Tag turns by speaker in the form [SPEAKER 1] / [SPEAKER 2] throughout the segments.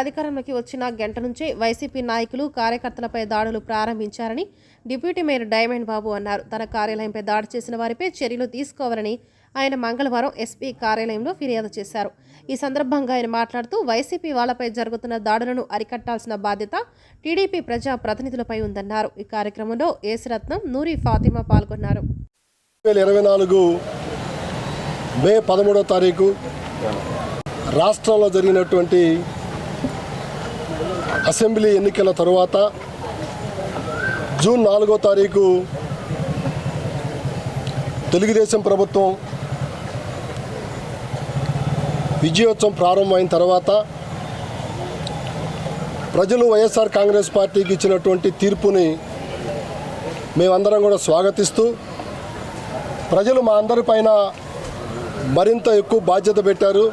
[SPEAKER 1] అధికారంలోకి వచ్చిన గంట నుంచే వైసీపీ నాయకులు కార్యకర్తలపై దాడులు ప్రారంభించారని డిప్యూటీ మేయర్ డైమండ్ బాబు అన్నారు. తన కార్యాలయంపై దాడి చేసిన వారిపై చర్యలు తీసుకోవాలని ఆయన మంగళవారం ఎస్పీ కార్యాలయంలో ఫిర్యాదు చేశారు. ఈ సందర్భంగా ఆయన మాట్లాడుతూ వైసీపీ వాళ్ళపై జరుగుతున్న దాడులను అరికట్టాల్సిన బాధ్యత టీడీపీ ప్రజా ప్రతినిధులపై ఉందన్నారు. ఈ కార్యక్రమంలో ఏసురత్నం నూరి ఫాతిమా పాల్గొన్నారు.
[SPEAKER 2] ఇరవై నాలుగు మే పదమూడో తారీఖు రాష్ట్రంలో జరిగినటువంటి అసెంబ్లీ ఎన్నికల తరువాత జూన్ నాలుగో తారీఖు తెలుగుదేశం ప్రభుత్వం విజయోత్సవం ప్రారంభమైన తర్వాత ప్రజలు వైఎస్ఆర్ కాంగ్రెస్ పార్టీకి ఇచ్చినటువంటి తీర్పుని మేమందరం కూడా స్వాగతిస్తూ ప్రజలు మా అందరిపైన మరింత ఎక్కువ బాధ్యత పెట్టారు.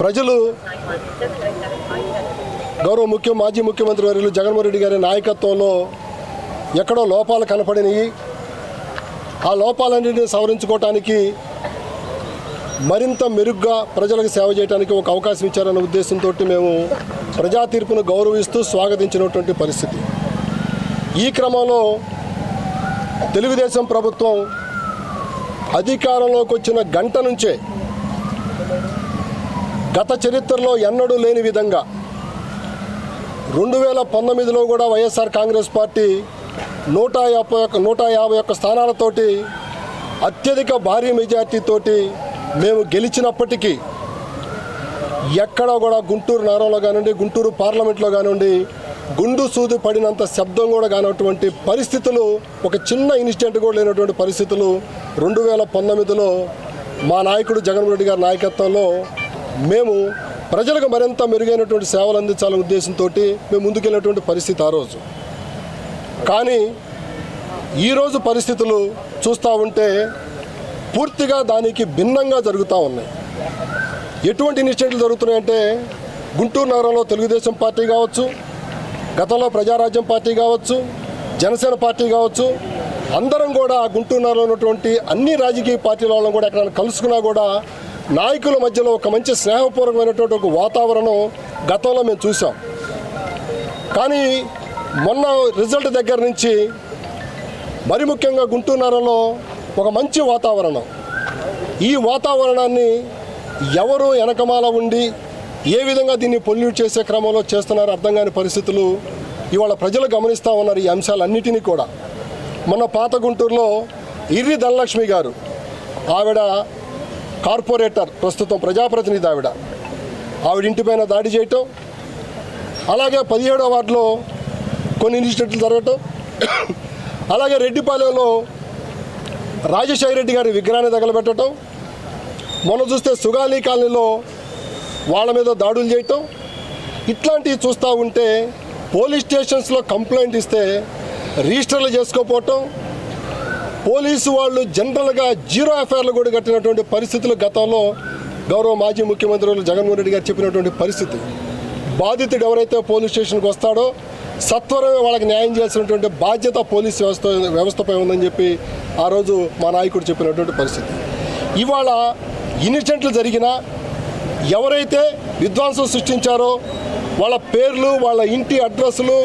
[SPEAKER 2] ప్రజలు గౌరవ ముఖ్య మాజీ ముఖ్యమంత్రి వర్యులు జగన్మోహన్ రెడ్డి గారి నాయకత్వంలో ఎక్కడో లోపాలు కనపడినవి ఆ లోపాలన్నింటినీ సవరించుకోవటానికి మరింత మెరుగ్గా ప్రజలకు సేవ చేయడానికి ఒక అవకాశం ఇచ్చారన్న ఉద్దేశంతో మేము ప్రజా తీర్పును గౌరవిస్తూ స్వాగతించినటువంటి పరిస్థితి. ఈ క్రమంలో తెలుగుదేశం ప్రభుత్వం అధికారంలోకి వచ్చిన గంట నుంచే గత చరిత్రలో ఎన్నడూ లేని విధంగా రెండు వేల పంతొమ్మిదిలో కూడా వైఎస్ఆర్ కాంగ్రెస్ పార్టీ నూట యాభై ఒక్క నూట యాభై ఒక్క స్థానాలతోటి అత్యధిక భారీ మెజార్టీతోటి మేము గెలిచినప్పటికీ ఎక్కడ కూడా గుంటూరు నగరంలో కానివ్వండి గుంటూరు పార్లమెంట్లో కానివ్వండి గుండు సూది పడినంత శబ్దం కూడా కానటువంటి పరిస్థితులు ఒక చిన్న ఇన్సిడెంట్ కూడా లేనటువంటి పరిస్థితులు రెండు వేల పంతొమ్మిదిలో మా నాయకుడు జగన్మోహన్ రెడ్డి గారి నాయకత్వంలో మేము ప్రజలకు మరింత మెరుగైనటువంటి సేవలు అందించాలనే ఉద్దేశంతో మేము ముందుకెళ్ళినటువంటి పరిస్థితి ఆ రోజు. కానీ ఈరోజు పరిస్థితులు చూస్తూ ఉంటే పూర్తిగా దానికి భిన్నంగా జరుగుతూ ఉన్నాయి. ఎటువంటి ఇనిషియేటివ్లు జరుగుతున్నాయంటే గుంటూరు నగరంలో తెలుగుదేశం పార్టీ కావచ్చు గతంలో ప్రజారాజ్యం పార్టీ కావచ్చు జనసేన పార్టీ కావచ్చు అందరం కూడా గుంటూరు నగరంలో ఉన్నటువంటి అన్ని రాజకీయ పార్టీల వాళ్ళని కూడా ఎక్కడ కలుసుకున్నా కూడా నాయకుల మధ్యలో ఒక మంచి స్నేహపూర్వకమైనటువంటి ఒక వాతావరణం గతంలో మేము చూసాం కానీ మొన్న రిజల్ట్ దగ్గర నుంచి మరి ముఖ్యంగా గుంటూరు ఒక మంచి వాతావరణం. ఈ వాతావరణాన్ని ఎవరు వెనకమాల ఉండి ఏ విధంగా దీన్ని పొల్యూట్ చేసే క్రమంలో చేస్తున్నారో అర్థం కాని పరిస్థితులు ఇవాళ ప్రజలు గమనిస్తూ ఉన్నారు ఈ అంశాలన్నిటినీ కూడా. మొన్న పాత గుంటూరులో ఇర్రి ధనలక్ష్మి గారు ఆవిడ కార్పొరేటర్ ప్రస్తుతం ప్రజాప్రతినిధి ఆవిడ. ఆవిడ ఇంటిపైన దాడి చేయటం అలాగే పదిహేడో వార్డులో కొన్ని ఇన్సిడెంట్లు జరగటం అలాగే రెడ్డిపాలెంలో రాజశేఖర రెడ్డి గారి విగ్రహాన్ని తగలబెట్టడం మొన్న చూస్తే సుగాలి కాలనీలో వాళ్ళ మీద దాడులు చేయటం ఇట్లాంటివి చూస్తూ ఉంటే పోలీస్ స్టేషన్స్లో కంప్లైంట్ ఇస్తే రిజిస్టర్లు చేసుకోపోవటం పోలీసు వాళ్ళు జనరల్గా జీరో ఎఫ్ఐఆర్లు కూడా కట్టినటువంటి పరిస్థితులు గతంలో గౌరవ మాజీ ముఖ్యమంత్రులు జగన్మోహన్ రెడ్డి గారు చెప్పినటువంటి పరిస్థితి. బాధితుడు ఎవరైతే పోలీస్ స్టేషన్కి వస్తాడో సత్వరమే వాళ్ళకి న్యాయం చేసినటువంటి బాధ్యత పోలీస్ వ్యవస్థ వ్యవస్థపై ఉందని చెప్పి ఆ రోజు మా నాయకుడు చెప్పినటువంటి పరిస్థితి. ఇవాళ ఇన్సిడెంట్లు జరిగినా ఎవరైతే విధ్వంసం సృష్టించారో వాళ్ళ పేర్లు వాళ్ళ ఇంటి అడ్రస్లు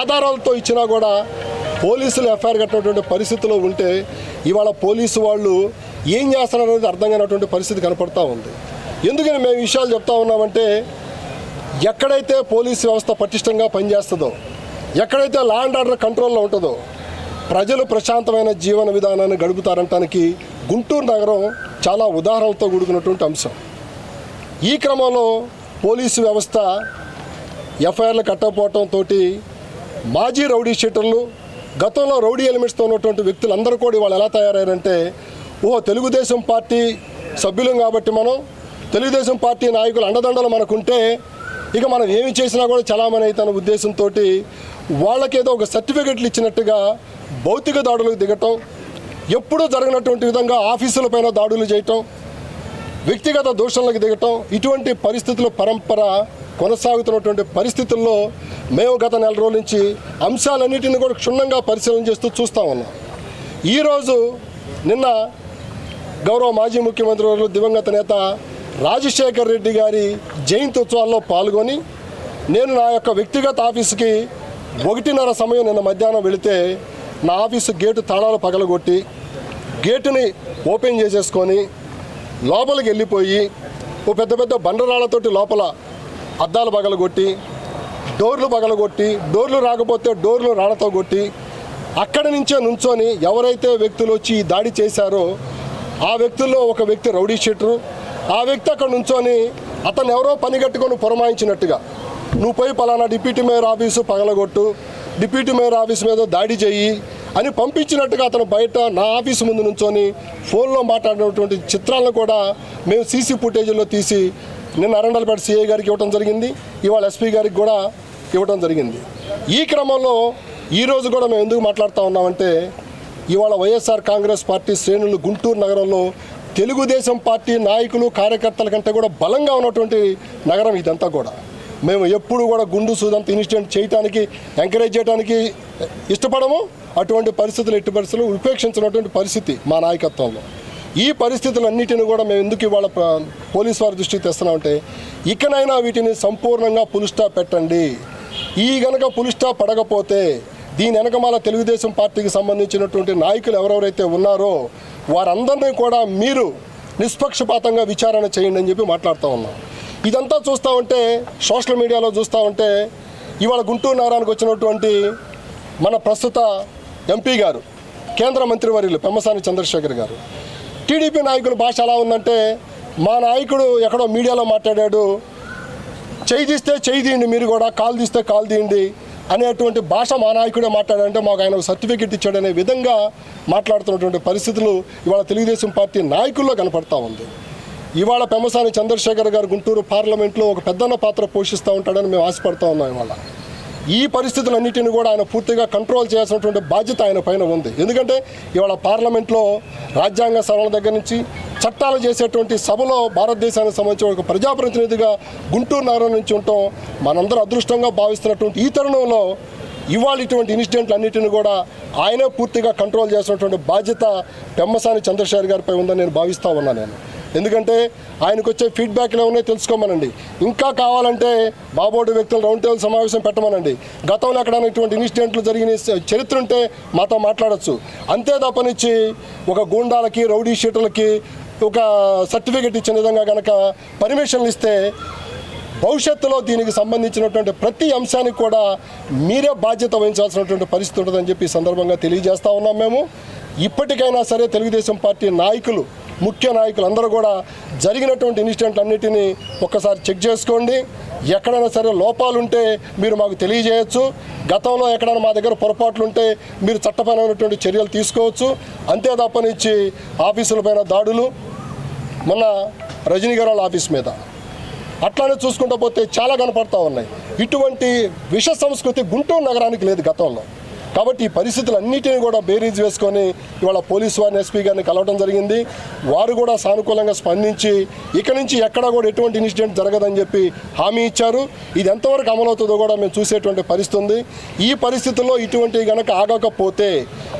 [SPEAKER 2] ఆధారాలతో ఇచ్చినా కూడా పోలీసులు ఎఫ్ఐఆర్ కట్టినటువంటి పరిస్థితిలో ఉంటే ఇవాళ పోలీసు వాళ్ళు ఏం చేస్తున్నారు అనేది అర్థం కానటువంటి పరిస్థితి కనపడతా ఉంది. ఎందుకని మేము విషయాలు చెప్తా ఉన్నామంటే ఎక్కడైతే పోలీసు వ్యవస్థ పటిష్టంగా పనిచేస్తుందో ఎక్కడైతే లా అండ్ ఆర్డర్ కంట్రోల్లో ఉంటుందో ప్రజలు ప్రశాంతమైన జీవన విధానాన్ని గడుపుతారంటానికి గుంటూరు నగరం చాలా ఉదాహరణలతో కూడుకున్నటువంటి అంశం. ఈ క్రమంలో పోలీసు వ్యవస్థ ఎఫ్ఐఆర్లు కట్టకపోవటంతో మాజీ రౌడీ షీటర్లు గతంలో రౌడీ ఎలిమెంట్స్తో ఉన్నటువంటి వ్యక్తులందరూ కూడా వాళ్ళు ఎలా తయారయ్యారంటే ఓహో తెలుగుదేశం పార్టీ సభ్యులం కాబట్టి మనం తెలుగుదేశం పార్టీ నాయకులు అండదండలు మనకుంటే ఇక మనం ఏమి చేసినా కూడా చలామణి తన ఉద్దేశంతో వాళ్ళకేదో ఒక సర్టిఫికెట్లు ఇచ్చినట్టుగా భౌతిక దాడులకు దిగటం ఎప్పుడూ జరిగినటువంటి విధంగా ఆఫీసులపైన దాడులు చేయటం వ్యక్తిగత దోషణలకు దిగటం ఇటువంటి పరిస్థితుల పరంపర కొనసాగుతున్నటువంటి పరిస్థితుల్లో మేము గత నెల రోజుల నుంచి అంశాలన్నిటిని కూడా క్షుణ్ణంగా పరిశీలన చేస్తూ చూస్తూ ఉన్నాం. ఈరోజు నిన్న గౌరవ మాజీ ముఖ్యమంత్రి వారు దివంగత నేత రాజశేఖర్ రెడ్డి గారి జయంతి ఉత్సవాల్లో పాల్గొని నేను నా యొక్క వ్యక్తిగత ఆఫీసుకి ఒకటిన్నర సమయం నిన్న మధ్యాహ్నం వెళితే నా ఆఫీసు గేటు తాళాలు పగలగొట్టి గేటుని ఓపెన్ చేసేసుకొని లోపలికి వెళ్ళిపోయి ఓ పెద్ద పెద్ద బండరాళ్ళతోటి లోపల అద్దాలు పగలగొట్టి డోర్లు పగలగొట్టి డోర్లు రాకపోతే డోర్లు రాళ్ళతో కొట్టి అక్కడి నుంచే నుంచొని ఎవరైతే వ్యక్తులు వచ్చి ఈ దాడి చేశారో ఆ వ్యక్తుల్లో ఒక వ్యక్తి రౌడీ షీటరు ఆ వ్యక్తి అక్కడ నుంచొని అతను ఎవరో పని కట్టుకొని పురమాయించినట్టుగా నువ్వు పోయి పలానా డిప్యూటీ మేయర్ ఆఫీసు పగలగొట్టు డిప్యూటీ మేయర్ ఆఫీస్ మీద దాడి చెయ్యి అని పంపించినట్టుగా అతను బయట నా ఆఫీసు ముందు నుంచొని ఫోన్లో మాట్లాడినటువంటి చిత్రాలను కూడా మేము సీసీ ఫుటేజీలో తీసి నిన్న అరండలపేట సిఐ గారికి ఇవ్వడం జరిగింది ఇవాళ ఎస్పీ గారికి కూడా ఇవ్వడం జరిగింది. ఈ క్రమంలో ఈరోజు కూడా మేము ఎందుకు మాట్లాడుతూ ఉన్నామంటే ఇవాళ వైఎస్ఆర్ కాంగ్రెస్ పార్టీ శ్రేణులు గుంటూరు నగరంలో తెలుగుదేశం పార్టీ నాయకులు కార్యకర్తల కంటే కూడా బలంగా ఉన్నటువంటి నగరం ఇదంతా కూడా. మేము ఎప్పుడు కూడా గుండు సూదంత ఇన్సిడెంట్ చేయడానికి ఎంకరేజ్ చేయడానికి ఇష్టపడము. అటువంటి పరిస్థితులు ఎట్టి పరిస్థితులు ఉపేక్షించినటువంటి పరిస్థితి మా నాయకత్వంలో. ఈ పరిస్థితులన్నిటిని కూడా మేము ఎందుకు ఇవాళ పోలీసు పోలీస్ వారి దృష్టికి తెస్తున్నామంటే ఇకనైనా వీటిని సంపూర్ణంగా పులిస్టా పెట్టండి. ఈ గనక పులిస్టా పడకపోతే దీని వెనకమాల తెలుగుదేశం పార్టీకి సంబంధించినటువంటి నాయకులు ఎవరెవరైతే ఉన్నారో వారందరినీ కూడా మీరు నిష్పక్షపాతంగా విచారణ చేయండి అని చెప్పి మాట్లాడుతూ ఉన్నాం. ఇదంతా చూస్తూ ఉంటే సోషల్ మీడియాలో చూస్తూ ఉంటే ఇవాళ గుంటూరు నగరానికి వచ్చినటువంటి మన ప్రస్తుత ఎంపీ గారు కేంద్ర మంత్రివర్యులు పెమ్మసాని చంద్రశేఖర్ గారు. టీడీపీ నాయకుల భాష ఎలా ఉందంటే మా నాయకుడు ఎక్కడో మీడియాలో మాట్లాడాడు చేయి తీస్తే చేయి తీయండి మీరు కూడా కాలు తీస్తే కాలు తీయండి అనేటువంటి భాష మా నాయకుడే మాట్లాడంటే మాకు ఆయన సర్టిఫికెట్ ఇచ్చాడనే విధంగా మాట్లాడుతున్నటువంటి పరిస్థితులు ఇవాళ తెలుగుదేశం పార్టీ నాయకుల్లో కనపడతా ఉంది. ఇవాళ పెమ్మసాని చంద్రశేఖర్ గారు గుంటూరు పార్లమెంట్లో ఒక పెద్దన్న పాత్ర పోషిస్తూ ఉంటాడని మేము ఆశపడతా ఉన్నాం ఇవాళ. ఈ పరిస్థితులన్నిటిని కూడా ఆయన పూర్తిగా కంట్రోల్ చేయాల్సినటువంటి బాధ్యత ఆయన పైన ఉంది. ఎందుకంటే ఇవాళ పార్లమెంట్లో రాజ్యాంగ సభల దగ్గర నుంచి చట్టాలు చేసేటువంటి సభలో భారతదేశానికి సంబంధించిన ఒక ప్రజాప్రతినిధిగా గుంటూరు నగరం నుంచి ఉండటం మనందరూ అదృష్టంగా భావిస్తున్నటువంటి ఈ తరుణంలో ఇవాళ ఇటువంటి ఇన్సిడెంట్లు అన్నిటిని కూడా ఆయనే పూర్తిగా కంట్రోల్ చేసినటువంటి బాధ్యత పెమ్మసాని చంద్రశేఖర్ గారిపై ఉందని నేను భావిస్తూ ఉన్నాను నేను. ఎందుకంటే ఆయనకు వచ్చే ఫీడ్బ్యాక్లు ఏమన్నాయో తెలుసుకోమనండి. ఇంకా కావాలంటే బాబోడు వ్యక్తులు రౌండ్ టేబుల్ సమావేశం పెట్టమనండి. గతంలో ఎక్కడైనా ఇటువంటి ఇన్సిడెంట్లు జరిగిన చరిత్ర ఉంటే మాతో మాట్లాడచ్చు. అంతే తప్పనిచ్చి ఒక గూండాలకి రౌడీ షీటర్లకి ఒక సర్టిఫికెట్ ఇచ్చిన విధంగా కనుక పర్మిషన్లు ఇస్తే భవిష్యత్తులో దీనికి సంబంధించినటువంటి ప్రతి అంశానికి కూడా మీరే బాధ్యత వహించాల్సినటువంటి పరిస్థితి ఉంటుందని చెప్పి సందర్భంగా తెలియజేస్తా ఉన్నాం మేము. ఇప్పటికైనా సరే తెలుగుదేశం పార్టీ నాయకులు ముఖ్య నాయకులందరూ కూడా జరిగినటువంటి ఇన్సిడెంట్ అన్నిటినీ ఒక్కసారి చెక్ చేసుకోండి. ఎక్కడైనా సరే లోపాలు ఉంటే మీరు మాకు తెలియజేయచ్చు. గతంలో ఎక్కడైనా మా దగ్గర పొరపాట్లు ఉంటే మీరు చట్టపరమైనటువంటి చర్యలు తీసుకోవచ్చు. అంతే తప్పనిచ్చి ఆఫీసులపైన దాడులు మొన్న రజనీ గారు వాళ్ళ ఆఫీస్ మీద. అట్లానే చూసుకుంటూ పోతే చాలా కనపడతా ఉన్నాయి. ఇటువంటి విష సంస్కృతి గుంటూరు నగరానికి లేదు గతంలో. కాబట్టి ఈ పరిస్థితులన్నిటిని కూడా బేరీజ్ వేసుకొని ఇవాళ పోలీస్ వారిని ఎస్పీ గారిని కలవడం జరిగింది. వారు కూడా సానుకూలంగా స్పందించి ఇక నుంచి ఎక్కడా కూడా ఎటువంటి ఇన్సిడెంట్ జరగదని చెప్పి హామీ ఇచ్చారు. ఇది ఎంతవరకు అమలవుతుందో కూడా మేము చూసేటువంటి పరిస్థితి ఉంది. ఈ పరిస్థితుల్లో ఇటువంటి గనక ఆగకపోతే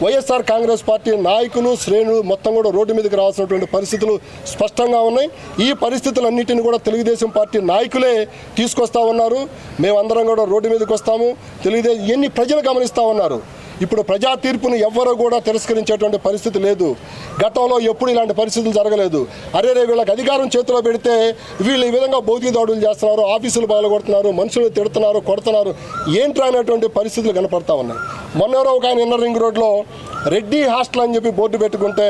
[SPEAKER 2] వైఎస్ఆర్ కాంగ్రెస్ పార్టీ నాయకులు శ్రేణులు మొత్తం కూడా రోడ్డు మీదకి రావాల్సినటువంటి పరిస్థితులు స్పష్టంగా ఉన్నాయి. ఈ పరిస్థితులన్నింటిని కూడా తెలుగుదేశం పార్టీ నాయకులే తీసుకొస్తా ఉన్నారు. మేమందరం కూడా రోడ్డు మీదకి వస్తాము. తెలుగుదేశం ఎన్ని ప్రజలు గమనిస్తూ ఉన్నారు? ఇప్పుడు ప్రజా తీర్పును ఎవ్వరూ కూడా తిరస్కరించేటువంటి పరిస్థితి లేదు. గతంలో ఎప్పుడు ఇలాంటి పరిస్థితులు జరగలేదు. అరే రే వీళ్ళకి అధికారం చేతిలో పెడితే వీళ్ళు ఈ విధంగా భౌతిక దాడులు చేస్తున్నారు ఆఫీసులు బాగొడుతున్నారు మనుషులు తిడుతున్నారు కొడుతున్నారు. ఏంట్రా అనేటువంటి పరిస్థితులు కనపడతా ఉన్నాయి. మొన్న ఒక ఆయన ఇన్నర్ రింగ్ రోడ్లో రెడ్డి హాస్టల్ అని చెప్పి బోర్డు పెట్టుకుంటే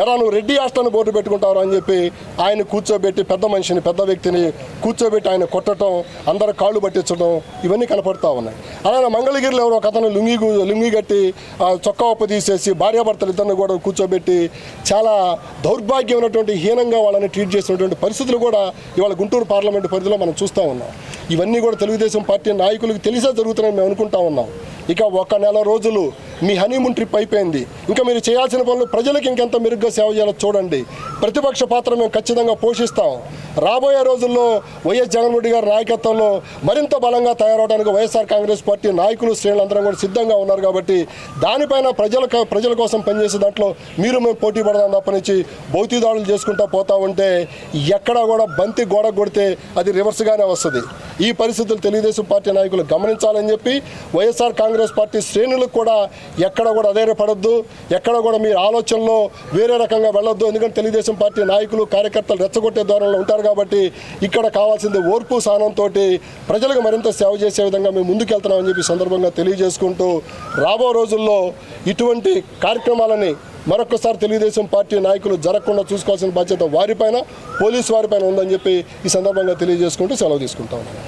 [SPEAKER 2] ఎరా నువ్వు రెడ్డి హాస్టల్ అని బోర్డు పెట్టుకుంటావు అని చెప్పి ఆయన కూర్చోబెట్టి పెద్ద మనిషిని పెద్ద వ్యక్తిని కూర్చోబెట్టి ఆయన కొట్టడం అందరు కాళ్ళు పట్టించడం ఇవన్నీ కనపడతా ఉన్నాయి. అలానే మంగళగిరిలో ఎవరో ఒక అతను లుంగి లుంగి కట్టి ఆ చొక్కా ఉప్పు తీసేసి భార్యాభర్తలు ఇద్దరిని కూడా కూర్చోబెట్టి చాలా దౌర్భాగ్యమైనటువంటి హీనంగా వాళ్ళని ట్రీట్ చేసినటువంటి పరిస్థితులు కూడా ఇవాళ గుంటూరు పార్లమెంటు పరిధిలో మనం చూస్తూ ఉన్నాం. ఇవన్నీ కూడా తెలుగుదేశం పార్టీ నాయకులకు తెలిసే జరుగుతున్నాయని మేము అనుకుంటా ఉన్నాం. ఇక ఒక నెల రోజులు మీ హనీమూన్ ట్రిప్ అయిపోయింది. ఇంకా మీరు చేయాల్సిన పనులు ప్రజలకు ఇంకెంత మెరుగ్గా సేవ చేయాలో చూడండి. ప్రతిపక్ష పాత్ర మేము ఖచ్చితంగా పోషిస్తాం. రాబోయే రోజుల్లో వైఎస్ జగన్మోహన్ రెడ్డి గారి నాయకత్వంలో మరింత బలంగా తయారవడానికి వైఎస్ఆర్ కాంగ్రెస్ పార్టీ నాయకులు శ్రేణులందరం కూడా సిద్ధంగా ఉన్నారు కాబట్టి దానిపైన ప్రజల ప్రజల కోసం పనిచేసే దాంట్లో మీరు మేము పోటీ పడదాం తప్పనిచ్చి భౌతిక దాడులు చేసుకుంటా పోతా ఉంటే ఎక్కడా కూడా బంతి గోడ కొడితే అది రివర్స్గానే వస్తుంది. ఈ పరిస్థితులు తెలుగుదేశం పార్టీ నాయకులు గమనించాలని చెప్పి వైఎస్ఆర్ కాంగ్రెస్ పార్టీ శ్రేణులకు కూడా ఎక్కడ కూడా అధైర్యపడద్దు. ఎక్కడ కూడా మీ ఆలోచనలో వేరే రకంగా వెళ్ళొద్దు. ఎందుకంటే తెలుగుదేశం పార్టీ నాయకులు కార్యకర్తలు రెచ్చగొట్టే ధోరణిలో ఉంటారు కాబట్టి ఇక్కడ కావాల్సింది ఓర్పు సహనంతో ప్రజలకు మరింత సేవ చేసే విధంగా మేము ముందుకెళ్తున్నామని చెప్పి సందర్భంగా తెలియజేసుకుంటూ రాబో రోజుల్లో ఇటువంటి కార్యక్రమాలని మరొకసారి తెలుగుదేశం పార్టీ నాయకులు జరగకుండా చూసుకోవాల్సిన బాధ్యత వారిపైన పోలీసు వారిపైన ఉందని చెప్పి ఈ సందర్భంగా తెలియజేసుకుంటూ సెలవు తీసుకుంటా ఉన్నాను.